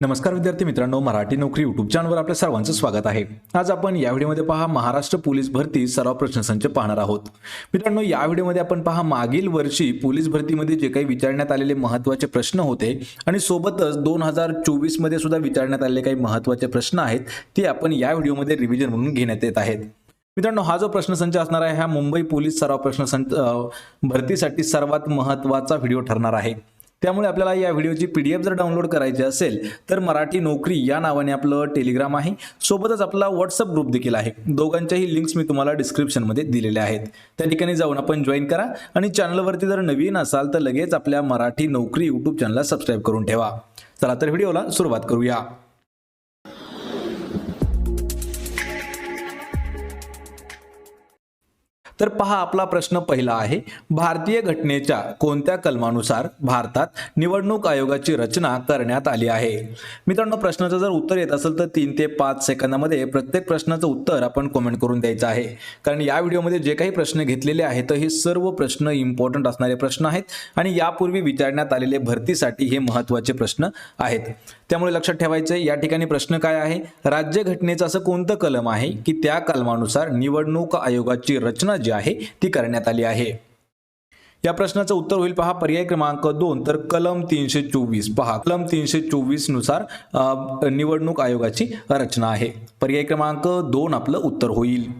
नमस्कार विद्यार्थी मित्रांनो मराठी नोकरी युट्यूब चॅनलवर आपल्या सर्वांचं स्वागत आहे. आज आपण या व्हिडिओमध्ये पहा महाराष्ट्र पोलीस भरती सराव प्रश्नसंच पाहणार आहोत. मित्रांनो या व्हिडिओमध्ये आपण पहा मागील वर्षी पोलीस भरतीमध्ये जे काही विचारण्यात आलेले महत्त्वाचे प्रश्न होते आणि सोबतच दोन हजार चोवीसमध्ये सुद्धा विचारण्यात आलेले काही महत्त्वाचे प्रश्न आहेत ते आपण या व्हिडिओमध्ये रिव्हिजन म्हणून घेण्यात येत आहेत. मित्रांनो हा जो प्रश्नसंच असणार आहे हा मुंबई पोलीस सराव प्रश्नसंच भरतीसाठी सर्वात महत्त्वाचा व्हिडिओ ठरणार आहे. त्यामुळे आपल्याला या व्हिडिओची पी डी एफ जर डाउनलोड करायची असेल तर मराठी नोकरी या नावाने आपलं टेलिग्राम आहे. सोबतच आपला व्हॉट्सअप ग्रुप देखील आहे. दोघांच्याही लिंक्स मी तुम्हाला डिस्क्रिप्शनमध्ये दिलेल्या आहेत. त्या ठिकाणी जाऊन आपण जॉईन करा आणि चॅनलवरती जर नवीन असाल तर लगेच आपल्या मराठी नोकरी यूट्यूब चॅनलला सबस्क्राईब करून ठेवा. चला तर व्हिडिओला सुरुवात करूया. तर पहा आपला प्रश्न पहिला आहे भारतीय घटनेच्या कोणत्या कलमानुसार भारतात निवडणूक आयोगाची रचना करण्यात आली आहे? मित्रांनो प्रश्नाचं जर उत्तर येत असेल तर तीन ते पाच सेकंदामध्ये प्रत्येक प्रश्नाचं उत्तर आपण कमेंट करून द्यायचं आहे. कारण या व्हिडिओमध्ये जे काही प्रश्न घेतलेले आहेत हे सर्व प्रश्न इम्पॉर्टंट असणारे प्रश्न आहेत आणि यापूर्वी विचारण्यात आलेले भरतीसाठी हे महत्त्वाचे प्रश्न आहेत. त्यामुळे लक्षात ठेवायचं या ठिकाणी प्रश्न काय आहे? राज्य घटनेचं असं कोणतं कलम आहे की त्या कलमानुसार निवडणूक आयोगाची रचना जी आहे ती करण्यात आली आहे. या प्रश्नाचं उत्तर होईल पहा पर्याय क्रमांक दोन तर कलम तीनशे चोवीस. पहा कलम तीनशे चोवीसनुसार निवडणूक आयोगाची रचना आहे. पर्याय क्रमांक दोन आपलं उत्तर होईल.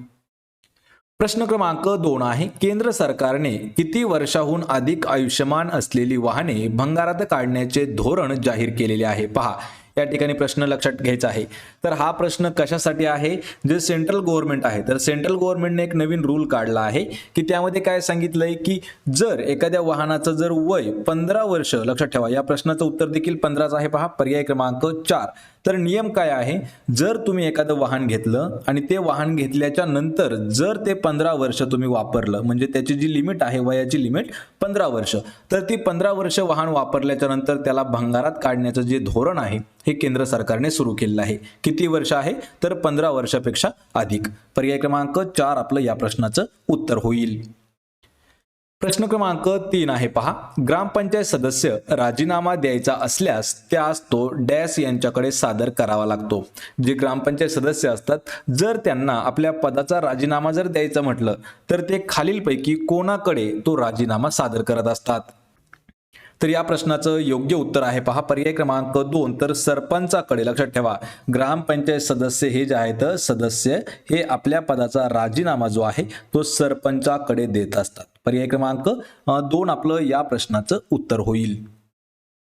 प्रश्न क्रमांक दोन आहे केंद्र सरकारने किती वर्षाहून अधिक आयुष्यमान असलेली वाहने भंगारात काढण्याचे धोरण जाहीर केलेले आहे? पहा या ठिकाणी प्रश्न लक्षात घ्यायचा आहे. तर हा प्रश्न कशासाठी आहे? जे सेंट्रल गव्हर्नमेंट आहे. तर सेंट्रल गव्हर्नमेंटने एक नवीन रूल काढला आहे की त्यामध्ये काय सांगितलंय की जर एखाद्या वाहनाचं जर वय पंधरा वर्ष लक्षात ठेवा या प्रश्नाचं उत्तर देखील पंधराच आहे. पहा पर्याय क्रमांक चार. तर नियम काय आहे? जर तुम्ही एखादं वाहन घेतलं आणि ते वाहन घेतल्याच्या नंतर जर ते पंधरा वर्ष तुम्ही वापरलं म्हणजे त्याची जी लिमिट आहे वयाची लिमिट पंधरा वर्ष. तर ती पंधरा वर्ष वाहन वापरल्याच्या नंतर त्याला भंगारात काढण्याचं जे धोरण आहे हे केंद्र सरकारने सुरू केलेलं आहे. किती वर्ष आहे? तर पंधरा वर्षापेक्षा अधिक. पर्याय क्रमांक चार आपलं या प्रश्नाचं उत्तर होईल. प्रश्न क्रमांक तीन आहे पहा. ग्रामपंचायत सदस्य राजीनामा द्यायचा असल्यास त्यास तो डॅश यांच्याकडे सादर करावा लागतो. जे ग्रामपंचायत सदस्य असतात जर त्यांना आपल्या पदाचा राजीनामा जर द्यायचा म्हटलं तर ते खालीलपैकी कोणाकडे तो राजीनामा सादर करत असतात? तर या प्रश्नाचं योग्य उत्तर आहे. पहा पर्याय क्रमांक दोन. तर सरपंचाकडे लक्षात ठेवा. ग्रामपंचायत सदस्य हे जे आहेत सदस्य हे आपल्या पदाचा राजीनामा जो आहे तो सरपंचाकडे देत असतात. पर्याय क्रमांक दोन आपलं या प्रश्नाचं उत्तर होईल.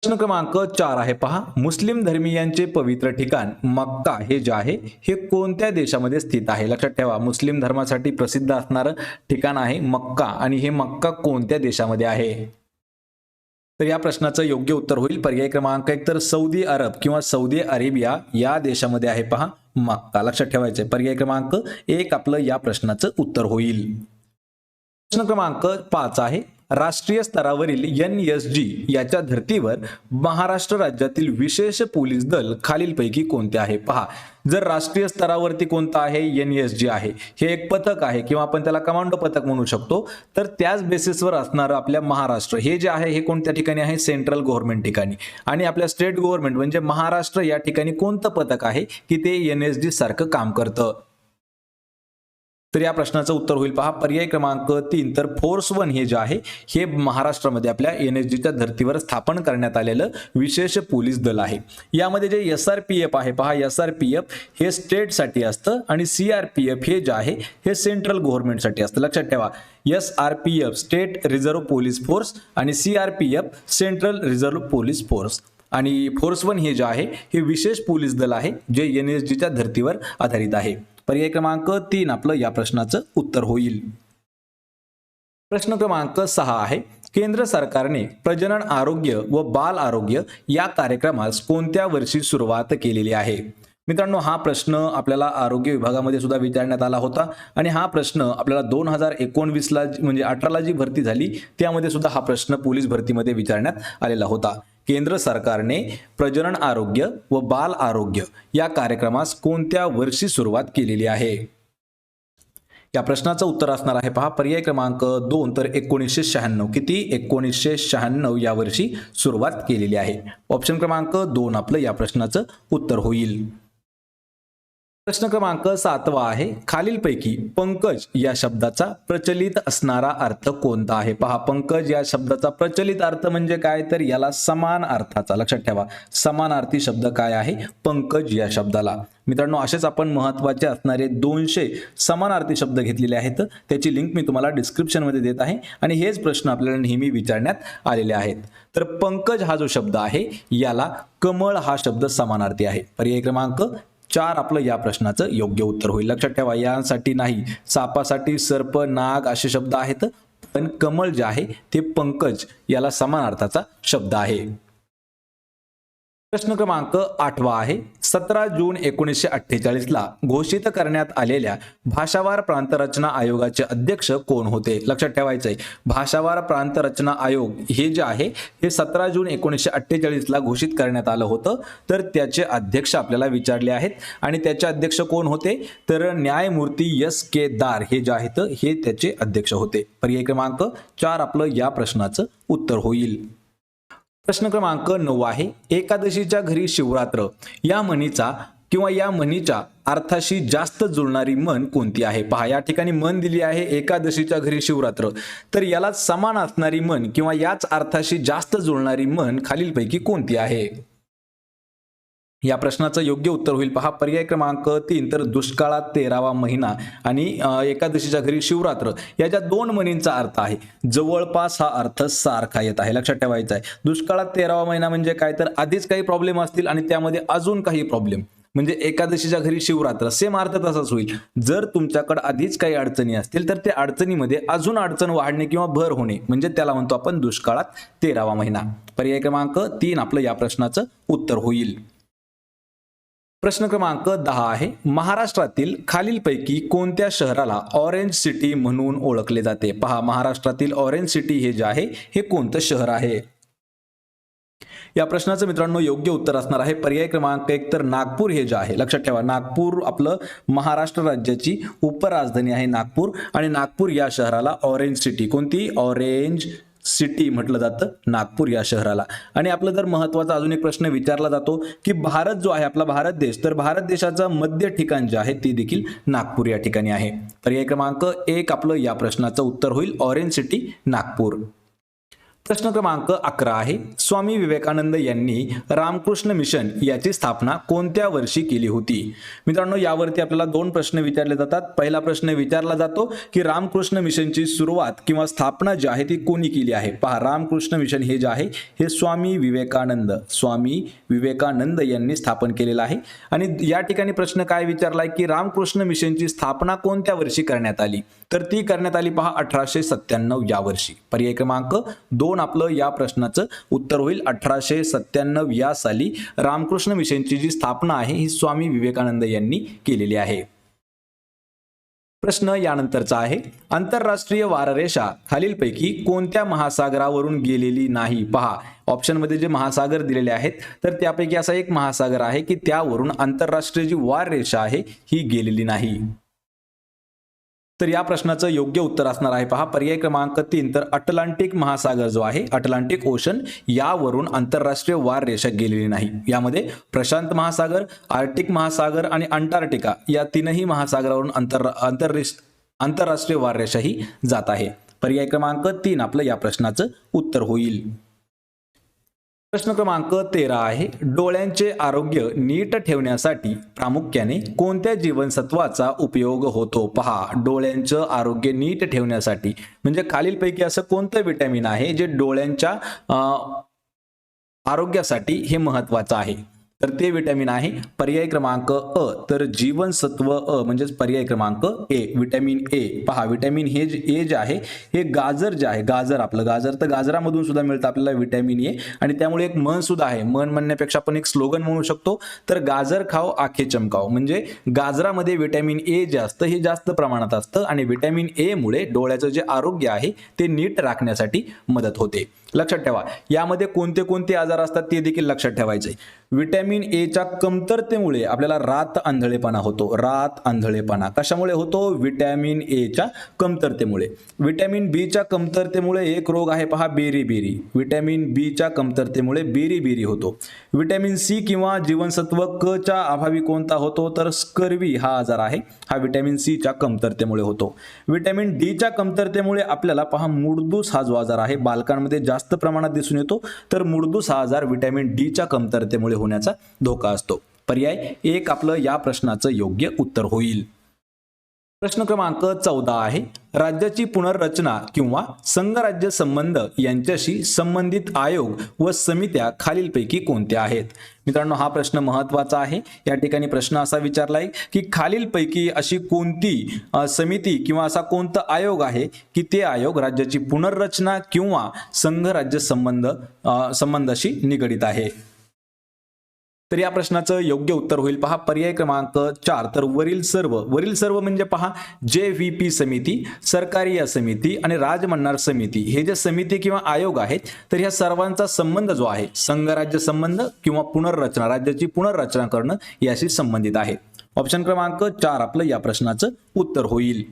प्रश्न क्रमांक चार आहे. पहा मुस्लिम धर्मीयांचे पवित्र ठिकाण मक्का हे जे आहे हे कोणत्या देशामध्ये स्थित आहे? लक्षात ठेवा मुस्लिम धर्मासाठी प्रसिद्ध असणारं ठिकाण आहे मक्का. आणि हे मक्का कोणत्या देशामध्ये आहे? तर या प्रश्नाचं योग्य उत्तर होईल. पर्याय क्रमांक एक तर सौदी अरब किंवा सौदी अरेबिया या देशामध्ये आहे पहा. मक्का लक्षात ठेवायचं आहे पर्याय क्रमांक एक आपलं या प्रश्नाचं उत्तर होईल. प्रश्न क्रमांक पाच आहे. राष्ट्रीय स्तरावरील एन एस जी याच्या धर्तीवर महाराष्ट्र राज्यातील विशेष पोलीस दल खालीलपैकी कोणते आहे? पहा जर राष्ट्रीय स्तरावरती कोणतं आहे एन एस जी आहे हे एक पथक आहे किंवा आपण त्याला कमांडो पथक म्हणू शकतो तर त्याच बेसिसवर असणारं आपल्या महाराष्ट्र हे जे आहे हे कोणत्या ठिकाणी आहे? सेंट्रल गव्हर्नमेंट ठिकाणी. आणि आपल्या स्टेट गव्हर्नमेंट म्हणजे महाराष्ट्र या ठिकाणी कोणतं पथक आहे की ते एन एस जी सारखं काम करतं? तर या प्रश्नाचं उत्तर होईल पहा. पर्याय क्रमांक तीन तर फोर्स वन हे जे आहे हे महाराष्ट्रामध्ये आपल्या एन एस जीच्या धर्तीवर स्थापन करण्यात आलेलं विशेष पोलीस दल आहे. यामध्ये जे एस आर पी एफ आहे पहा एस आर पी एफ हे स्टेटसाठी असतं आणि सी आर पी एफ हे जे आहे हे सेंट्रल गव्हर्नमेंटसाठी असतं. लक्षात ठेवा. S R P F state reserve police force आणि C R P F central reserve police force. आणि फोर्स वन हे जे आहे हे विशेष पोलीस दल आहे जे एन एस जीच्या धर्तीवर आधारित आहे. पर्याय क्रमांक तीन आपलं या प्रश्नाचं उत्तर होईल. प्रश्न क्रमांक सहा आहे केंद्र सरकारने प्रजनन आरोग्य व बाल आरोग्य या कार्यक्रमास कोणत्या वर्षी सुरुवात केलेली आहे? मित्रांनो हा प्रश्न आपल्याला आरोग्य विभागामध्ये सुद्धा विचारण्यात आला होता आणि हा प्रश्न आपल्याला दोन हजार एकोणवीसला म्हणजे अठराला जी भरती झाली त्यामध्ये सुद्धा हा प्रश्न पोलीस भरतीमध्ये विचारण्यात आलेला होता. केंद्र सरकारने प्रजनन आरोग्य व बाल आरोग्य या कार्यक्रमास कोणत्या वर्षी सुरुवात केलेली आहे? या प्रश्नाचं उत्तर असणार आहे पहा. पर्याय क्रमांक दोन तर एकोणीसशे शहाण्णव. किती? एकोणीसशे शहाण्णव या वर्षी सुरुवात केलेली आहे. ऑप्शन क्रमांक दोन आपलं या प्रश्नाचं उत्तर होईल. प्रश्न क्रमांक सातवा आहे. खालीलपैकी पंकज या शब्दाचा प्रचलित असणारा अर्थ कोणता आहे? पहा पंकज या शब्दाचा प्रचलित अर्थ म्हणजे काय? तर याला समान अर्थाचा लक्षात ठेवा. समानार्थी शब्द काय आहे? पंकज या शब्दाला. मित्रांनो असेच आपण महत्त्वाचे असणारे दोनशे समानार्थी शब्द घेतलेले आहेत. त्याची लिंक मी तुम्हाला डिस्क्रिप्शनमध्ये देत आहे. आणि हेच प्रश्न आपल्याला नेहमी विचारण्यात आलेले आहेत. तर पंकज हा जो शब्द आहे याला कमळ हा शब्द समानार्थी आहे. पर्याय क्रमांक चार आपलं या प्रश्नाचं योग्य उत्तर होईल. लक्षात ठेवा यासाठी नाही सापासाठी सर्प नाग असे शब्द आहेत पण कमळ जे आहे ते पंकज याला समान अर्थाचा शब्द आहे. प्रश्न क्रमांक आठवा आहे. सतरा जून एकोणीसशे अठ्ठेचाळीसला घोषित करण्यात आलेल्या भाषावार प्रांत रचना आयोगाचे अध्यक्ष कोण होते? लक्षात ठेवायचंय. भाषावार प्रांत रचना आयोग हे जे आहे हे सतरा जून एकोणीसशे अठ्ठेचाळीस ला घोषित करण्यात आलं होतं. तर त्याचे अध्यक्ष आपल्याला विचारले आहेत आणि त्याचे अध्यक्ष कोण होते? तर न्यायमूर्ती एस के दार हे जे आहेत हे त्याचे अध्यक्ष होते. पर्याय क्रमांक चार आपलं या प्रश्नाचं उत्तर होईल. प्रश्न क्रमांक नऊ आहे. एकादशीच्या घरी शिवरात्र. या म्हणीचा किंवा या म्हणीच्या अर्थाशी जास्त जुळणारी म्हण कोणती आहे? पहा या ठिकाणी मन दिली आहे एकादशीच्या घरी शिवरात्र. तर याला समान असणारी म्हण किंवा याच अर्थाशी जास्त जुळणारी म्हण खालीलपैकी कोणती आहे? या प्रश्नाचं योग्य उत्तर होईल. पहा पर्याय क्रमांक तीन तर दुष्काळात तेरावा महिना आणि एकादशीच्या घरी शिवरात्र. या ज्या दोन म्हणींचा अर्थ आहे. जवळपास हा अर्थ सारखा येत आहे. लक्षात ठेवायचा आहे. दुष्काळात तेरावा महिना म्हणजे काय? तर आधीच काही प्रॉब्लेम असतील आणि त्यामध्ये अजून काही प्रॉब्लेम म्हणजे एकादशीच्या घरी शिवरात्र. सेम अर्थ तसाच होईल. जर तुमच्याकडे आधीच काही अडचणी असतील तर त्या अडचणीमध्ये अजून अडचण वाढणे किंवा भर होणे. म्हणजे त्याला म्हणतो आपण दुष्काळात तेरावा महिना. पर्याय क्रमांक तीन आपलं या प्रश्नाचं उत्तर होईल. प्रश्न क्रमांक दहा आहे. महाराष्ट्रातील खालीलपैकी कोणत्या शहराला ऑरेंज सिटी म्हणून ओळखले जाते? पहा महाराष्ट्रातील ऑरेंज सिटी हे जे आहे हे कोणतं शहर आहे? या प्रश्नाचं मित्रांनो योग्य उत्तर असणार आहे. पर्याय क्रमांक एक तर नागपूर हे जे आहे लक्षात ठेवा. नागपूर आपलं महाराष्ट्र राज्याची उपराजधानी आहे नागपूर. आणि नागपूर या शहराला ऑरेंज सिटी कोणती? ऑरेंज सिटी म्हटलं जातं नागपूर या शहराला. आणि आपलं जर महत्त्वाचा अजून एक प्रश्न विचारला जातो की भारत जो आहे आपला भारत देश तर भारत देशाचं मध्य ठिकाण जे आहे ते देखील नागपूर या ठिकाणी आहे. पर्याय क्रमांक एक आपलं या प्रश्नाचं उत्तर होईल ऑरेंज सिटी नागपूर. प्रश्न क्रमांक अकरा आहे. स्वामी विवेकानंद यांनी रामकृष्ण मिशन याची स्थापना कोणत्या वर्षी केली होती? मित्रांनो यावरती आपल्याला दोन प्रश्न विचारले जातात. पहिला प्रश्न विचारला जातो की रामकृष्ण मिशनची सुरुवात किंवा स्थापना जी आहे ती कोणी केली आहे? पहा रामकृष्ण मिशन हे जे आहे हे स्वामी विवेकानंद स्वामी विवेकानंद यांनी स्थापन केलेलं आहे. आणि या ठिकाणी प्रश्न काय विचारलाय की रामकृष्ण मिशनची स्थापना कोणत्या वर्षी करण्यात आली? तर ती करण्यात आली पहा अठराशे सत्त्याण्णव या वर्षी पर्याय क्रमांक दोन आपलं या प्रश्नाचं उत्तर होईल अठराशे सत्त्याण्णव या साली. रामकृष्ण मिशनची जी स्थापना आहे ही स्वामी विवेकानंद यांनी केलेली आहे. प्रश्न यानंतरचा आहे आंतरराष्ट्रीय वाररेषा खालीलपैकी कोणत्या महासागरावरून गेलेली नाही? पहा ऑप्शनमध्ये जे महासागर दिलेले आहेत तर त्यापैकी असा एक महासागर आहे की त्यावरून आंतरराष्ट्रीय जी वार रेषा आहे ही गेलेली नाही. तर या प्रश्नाचं योग्य उत्तर असणार आहे. पहा पर्याय क्रमांक तीन तर अटलांटिक महासागर जो आहे अटलांटिक ओशन यावरून आंतरराष्ट्रीय वार रेषा गेलेली नाही. यामध्ये प्रशांत महासागर आर्टिक महासागर आणि अंटार्क्टिका या तीनही महासागरावरून आंतर आंतर आंतरराष्ट्रीय वार रेषा ही जात आहे. पर्याय क्रमांक तीन आपलं या प्रश्नाचं उत्तर होईल. प्रश्न क्रमांक तेरा आहे डोळ्यांचे आरोग्य नीट ठेवण्यासाठी प्रामुख्याने कोणत्या जीवनसत्वाचा उपयोग होतो? पहा डोळ्यांचं आरोग्य नीट ठेवण्यासाठी म्हणजे खालीलपैकी असं कोणतं विटॅमिन आहे जे डोळ्यांच्या आरोग्यासाठी हे महत्वाचं आहे? तर ते विटॅमिन आहे. पर्याय क्रमांक अ. तर जीवनसत्व अ म्हणजेच पर्याय क्रमांक ए. Vitamin A. पहा विटॅमिन हे ए जे आहे हे गाजर जे आहे गाजर आपलं. गाजर तर गाजरामधून सुद्धा मिळतं आपल्याला विटॅमिन ए. आणि त्यामुळे एक मन सुद्धा आहे. मन म्हणण्यापेक्षा आपण एक स्लोगन म्हणू शकतो. तर गाजर खाओ आखे चमकाव म्हणजे गाजरामध्ये विटॅमिन ए जे असतं हे जास्त प्रमाणात असतं. आणि विटॅमिन ए मुळे डोळ्याचं जे आरोग्य आहे ते नीट राखण्यासाठी मदत होते. लक्षात ठेवा. यामध्ये कोणते कोणते आजार असतात ते देखील लक्षात ठेवायचे. व्हिटॅमिन एच्या कमतरतेमुळे आपल्याला रात आंधळेपणा होतो. रात आंधळेपणा. कशामुळे होतो? व्हिटॅमिन एच्या कमतरतेमुळे. व्हिटॅमिन बीच्या कमतरतेमुळे एक रोग आहे पहा बेरी बेरी व्हिटॅमिन बीच्या कमतरतेमुळे बेरी बेरी होतो. व्हिटॅमिन सी किंवा जीवनसत्व क च्या अभावी कोणता होतो? तर स्कर्वी हा आजार आहे. हा व्हिटॅमिन सीच्या कमतरतेमुळे होतो. व्हिटॅमिन डीच्या कमतरतेमुळे आपल्याला पहा मुडदूस हा जो आजार आहे बालकांमध्ये जास्त जास्त प्रमाणात दिसून येतो. तर मुडदूस हा आजार व्हिटॅमिन डीच्या कमतरतेमुळे होण्याचा धोका असतो. पर्याय एक आपलं या प्रश्नाचं योग्य उत्तर होईल. प्रश्न क्रमांक चौदा आहे. राज्याची पुनर्रचना किंवा संघराज्य संबंध यांच्याशी संबंधित आयोग व समित्या खालीलपैकी कोणत्या आहेत? मित्रांनो हा प्रश्न महत्त्वाचा आहे. या ठिकाणी प्रश्न असा विचारलाय की खालीलपैकी अशी कोणती समिती किंवा असा कोणता आयोग आहे की ते आयोग राज्याची पुनर्रचना किंवा संघराज्य संबंध संबंधाशी निगडित आहे? तर या प्रश्नाचं योग्य उत्तर होईल. पहा पर्याय क्रमांक चार. तर वरील सर्व वरील सर्व म्हणजे पहा जे व्ही पी समिती सरकारी या समिती आणि राजमन्नार समिती. हे जे समिती किंवा आयोग आहेत तर ह्या सर्वांचा संबंध जो आहे संघराज्य संबंध किंवा पुनर्रचना राज्याची पुनर्रचना करणं याशी संबंधित आहे. ऑप्शन क्रमांक चार आपलं या प्रश्नाचं उत्तर होईल.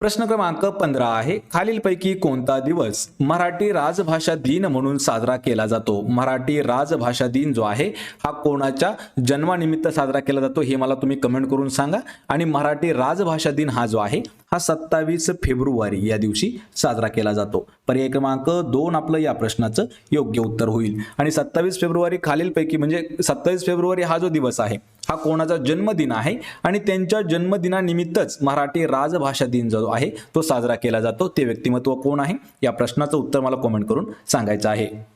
प्रश्न क्रमांक पंधरा आहे. खालीलपैकी कोणता दिवस मराठी राजभाषा दिन म्हणून साजरा केला जातो? मराठी राजभाषा दिन जो आहे हा कोणाच्या जन्मानिमित्त साजरा केला जातो हे मला तुम्ही कमेंट करून सांगा. आणि मराठी राजभाषा दिन हा जो आहे हा सत्तावीस फेब्रुवारी या दिवशी साजरा केला जातो. पर्याय क्रमांक दोन आपलं या प्रश्नाचं योग्य उत्तर होईल. आणि सत्तावीस फेब्रुवारी खालीलपैकी म्हणजे सत्तावीस फेब्रुवारी हा जो दिवस आहे हा कोणाचा जन्मदिन आहे आणि त्यांच्या जन्मदिनानिमित्तच मराठी राजभाषा दिन जो आहे तो साजरा केला जातो. ते व्यक्तिमत्व कोण आहे? या प्रश्नाचं उत्तर मला कॉमेंट करून सांगायचं आहे.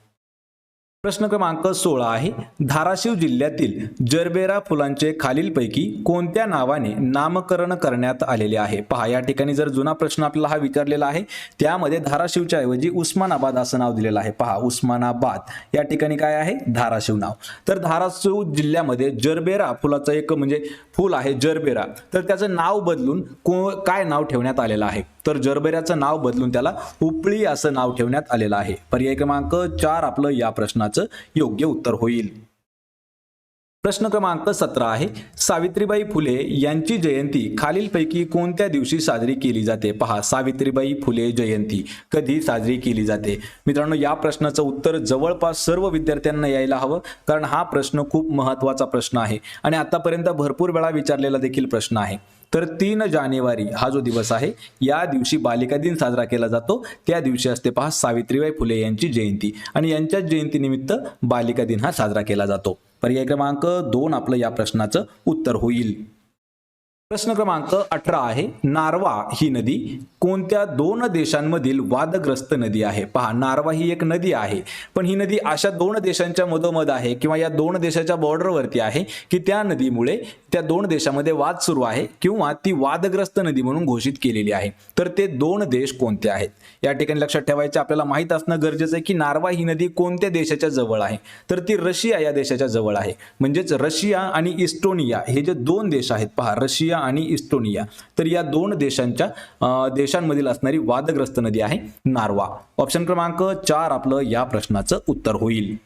प्रश्न क्रमांक सोळा आहे. धाराशिव जिल्ह्यातील जरबेरा फुलांचे खालीलपैकी कोणत्या नावाने नामकरण करण्यात आलेले आहे? पहा या ठिकाणी जर जुना प्रश्न आपल्याला हा विचारलेला आहे त्यामध्ये धाराशिवच्या ऐवजी उस्मानाबाद असं नाव दिलेलं आहे. पहा उस्मानाबाद या ठिकाणी काय आहे? धाराशिव नाव. तर धाराशिव जिल्ह्यामध्ये जरबेरा फुलाचं एक म्हणजे फुल आहे जरबेरा. तर त्याचं नाव बदलून को काय नाव ठेवण्यात आलेलं आहे? तर जरबेऱ्याचं नाव बदलून त्याला उपळी असं नाव ठेवण्यात आलेलं आहे. पर्याय क्रमांक चार आपलं या प्रश्नाचं योग्य उत्तर होईल. प्रश्न क्रमांक सतरा आहे. सावित्रीबाई फुले यांची जयंती खालीलपैकी कोणत्या दिवशी साजरी केली जाते? पहा सावित्रीबाई फुले जयंती कधी साजरी केली जाते? मित्रांनो या प्रश्नाचं उत्तर जवळपास सर्व विद्यार्थ्यांना यायला हवं कारण हा प्रश्न खूप महत्त्वाचा प्रश्न आहे आणि आतापर्यंत भरपूर वेळा विचारलेला देखील प्रश्न आहे. तर तीन जानेवारी हा जो दिवस आहे या दिवशी बालिका दिन साजरा केला जातो. त्या दिवशी असते पहा सावित्रीबाई फुले यांची जयंती आणि यांच्याच जयंतीनिमित्त बालिका दिन हा साजरा केला जातो. पर्याय क्रमांक दोन आपलं या प्रश्नाचं उत्तर होईल. प्रश्न क्रमांक अठरा आहे नारवा ही नदी कोणत्या दोन देशांमधील वादग्रस्त नदी आहे? पहा नारवा ही एक नदी आहे पण ही नदी अशा दोन देशांच्या मधोमध आहे किंवा या दोन देशाच्या बॉर्डरवरती आहे की त्या नदीमुळे त्या दोन देशामध्ये वाद सुरू आहे किंवा ती वादग्रस्त नदी म्हणून घोषित केलेली आहे. तर ते दोन देश कोणते आहेत? या ठिकाणी लक्षात ठेवायचे आपल्याला माहीत असणं गरजेचं आहे की नारवा ही नदी कोणत्या देशाच्या जवळ आहे? तर ती रशिया या देशाच्या जवळ आहे. म्हणजेच रशिया आणि इस्टोनिया हे जे दोन देश आहेत पहा रशिया आणि इस्टोनिया तर या दोन देशांच्या देशांमधील असणारी वादग्रस्त नदी आहे नारवा. ऑप्शन क्रमांक चार आपलं या प्रश्नाचं उत्तर होईल.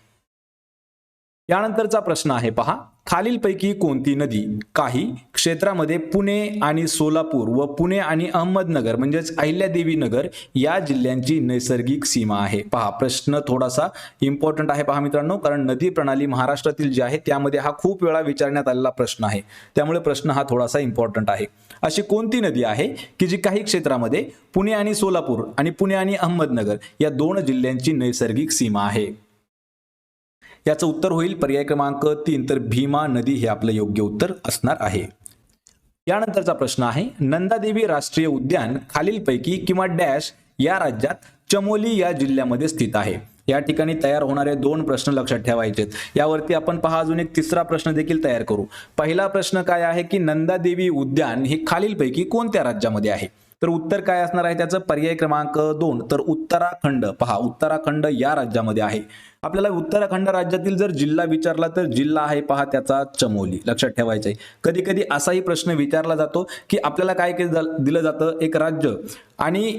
यानंतरचा प्रश्न आहे पहा. खालीलपैकी कोणती नदी काही क्षेत्रामध्ये पुणे आणि सोलापूर व पुणे आणि अहमदनगर म्हणजेच अहिल्यादेवी नगर या जिल्ह्यांची नैसर्गिक सीमा आहे. पहा प्रश्न थोडासा इम्पॉर्टंट आहे पहा मित्रांनो कारण नदी प्रणाली महाराष्ट्रातील जी आहे त्यामध्ये हा खूप वेळा विचारण्यात आलेला प्रश्न आहे. त्यामुळे प्रश्न हा थोडासा इम्पॉर्टंट आहे. अशी कोणती नदी आहे की जी काही क्षेत्रामध्ये पुणे आणि सोलापूर आणि पुणे आणि अहमदनगर या दोन जिल्ह्यांची नैसर्गिक सीमा आहे? याचं उत्तर होईल. पर्याय क्रमांक तीन. तर भीमा नदी हे आपलं योग्य उत्तर असणार आहे. यानंतरचा प्रश्न आहे. नंदादेवी राष्ट्रीय उद्यान खालीलपैकी किंवा डॅश या राज्यात चमोली या जिल्ह्यामध्ये स्थित आहे. या ठिकाणी तयार होणारे दोन प्रश्न लक्षात ठेवायचेत. यावरती आपण पहा अजून एक तिसरा प्रश्न देखील तयार करू. पहिला प्रश्न काय आहे की नंदादेवी उद्यान हे खालीलपैकी कोणत्या राज्यामध्ये आहे? तर उत्तर काय असणार आहे? त्याचं पर्याय क्रमांक दोन. तर उत्तराखंड पहा उत्तराखंड या राज्यामध्ये आहे. आपल्याला उत्तराखंड राज्यातील जर जिल्हा विचारला तर जिल्हा आहे पहा त्याचा चमोली. लक्षात ठेवायचं आहे. कधी कधी असाही प्रश्न विचारला जातो की आपल्याला काय केलं दिलं जातं? एक राज्य. आणि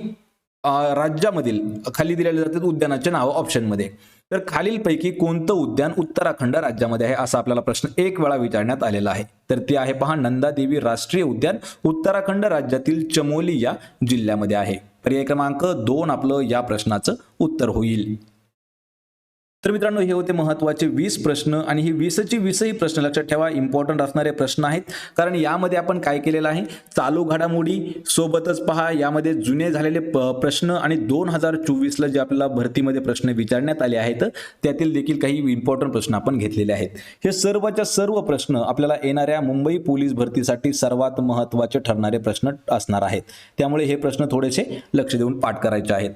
राज्यामधील खाली दिलेले जातात उद्यानाचे नाव ऑप्शनमध्ये तर खालीलपैकी कोणतं उद्यान उत्तराखंड राज्यामध्ये आहे असा आपल्याला प्रश्न एक वेळा विचारण्यात आलेला आहे. तर ते आहे पहा नंदादेवी राष्ट्रीय उद्यान उत्तराखंड राज्यातील चमोली या जिल्ह्यामध्ये आहे. पर्याय क्रमांक दोन आपलं या प्रश्नाचं उत्तर होईल. तर मित्रांनो हे होते महत्त्वाचे वीस प्रश्न आणि हे वीसची वीसही प्रश्न लक्षात ठेवा. इम्पॉर्टंट असणारे प्रश्न आहेत. कारण यामध्ये आपण काय केलेलं आहे? चालू घडामोडी सोबतच पहा. यामध्ये जुने झालेले प- प्रश्न आणि दोन हजार चोवीसला जे आपल्याला भरतीमध्ये प्रश्न विचारण्यात आले आहेत त्यातील देखील काही इम्पॉर्टंट प्रश्न आपण घेतलेले आहेत. हे सर्वच्या सर्व प्रश्न आपल्याला येणाऱ्या मुंबई पोलीस भरतीसाठी सर्वात महत्त्वाचे ठरणारे प्रश्न असणार आहेत. त्यामुळे हे प्रश्न थोडेसे लक्ष देऊन पाठ करायचे आहेत.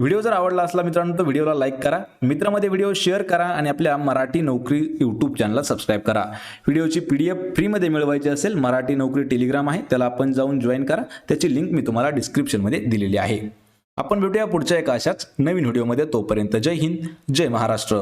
व्हिडिओ जर आवडला असला मित्रांनो तर व्हिडिओला लाईक करा. मित्रामध्ये व्हिडिओ शेअर करा आणि आपल्या मराठी नोकरी यूट्यूब चॅनलला सबस्क्राईब करा. व्हिडिओची पी डी एफ फ्रीमध्ये मिळवायची असेल मराठी नोकरी टेलिग्राम आहे त्याला आपण जाऊन जॉईन करा. त्याची लिंक मी तुम्हाला डिस्क्रिप्शनमध्ये दिलेली आहे. आपण भेटूया पुढच्या एका अशाच नवीन व्हिडिओमध्ये तोपर्यंत जय हिंद जय महाराष्ट्र.